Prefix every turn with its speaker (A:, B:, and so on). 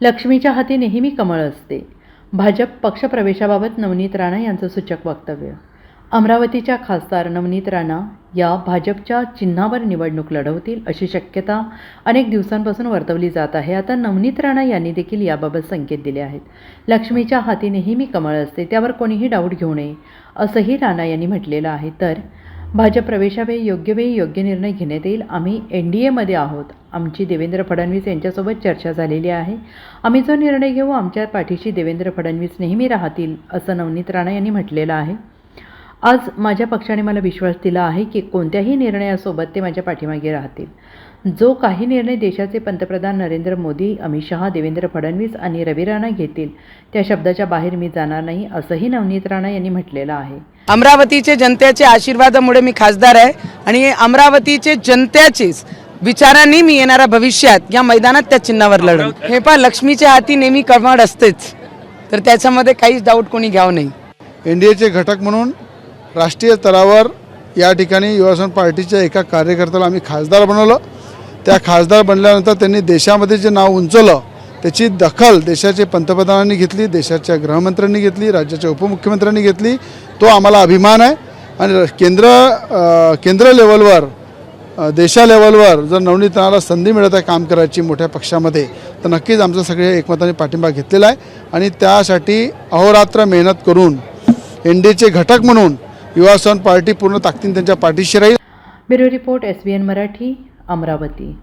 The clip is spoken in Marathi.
A: लक्ष्मीच्या हाती नेहमी कमळ असते. भाजप पक्षप्रवेशाबाबत नवनीत राणा यांचं सूचक वक्तव्य. अमरावतीच्या खासदार नवनीत राणा या भाजपच्या चिन्हावर निवडणूक लढवतील अशी शक्यता अनेक दिवसांपासून वर्तवली जात आहे. आता नवनीत राणा यांनी देखील याबाबत संकेत दिले आहेत. लक्ष्मीच्या हाती नेहमी कमळ असते त्यावर कोणीही डाऊट घेऊ नये असंही राणा यांनी म्हटलेलं आहे. तर भाजप प्रवेशावेळी योग्य वेळी योग्य निर्णय घेण्यात येईल. आम्ही एन डी एमध्ये आहोत. आमची देवेंद्र फडणवीस यांच्यासोबत चर्चा झालेली आहे. आम्ही जो निर्णय घेऊ आमच्या पाठीशी देवेंद्र फडणवीस नेहमी राहतील असं नवनीत राणा यांनी म्हटलेलं आहे. आज माझ्या पक्षाने मला विश्वास दिला आहे की कोणत्याही निर्णयासोबत ते माझ्या पाठीमागे राहतील. जो काही निर्णय देशाचे पंतप्रधान नरेंद्र मोदी अमित शहा देवेंद्र फडणवीस आणि रवी राणा घेतील त्या शब्दाच्या बाहेर मी जाणार नाही असंही नवनीत राणा यांनी म्हटलेलं आहे.
B: अमरावतीचे जनतेच्या आशीर्वादामुळे मी खासदार आहे आणि अमरावतीचे जनतेचेच विचारांनी मी येणाऱ्या भविष्यात या मैदानात त्या चिन्हावर लढू हे पहा लक्ष्मीच्या हाती नेहमी कमळ असतेच. तर त्याच्यामध्ये काहीच डाऊट कोणी घ्यावं नाही.
C: एन डी एचे घटक म्हणून राष्ट्रीय स्तरावर या ठिकाणी युवासन पार्टीच्या एका कार्यकर्त्याला आम्ही खासदार बनवलं. त्या खासदार बनल्यानंतर त्यांनी देशामध्ये जे नाव उंचवलं त्याची दखल देशाचे पंतप्रधानांनी घेतली देशाच्या गृहमंत्र्यांनी घेतली राज्याच्या उपमुख्यमंत्र्यांनी घेतली. तो आम्हाला अभिमान आहे. आणि केंद्र केंद्र लेवलवर देशा लेवलवर जर नवनीतनाला संधी मिळत आहे काम करायची मोठ्या पक्षामध्ये तर नक्कीच आमचं सगळे एकमताने पाठिंबा घेतलेला आहे. आणि त्यासाठी अहोरात्र मेहनत करून एन डी एचे घटक म्हणून युवा सण पार्टी पूर्ण ताकदीन त्यांच्या पाठीशी राहील.
A: Bureau report S B N Marathi Amravati.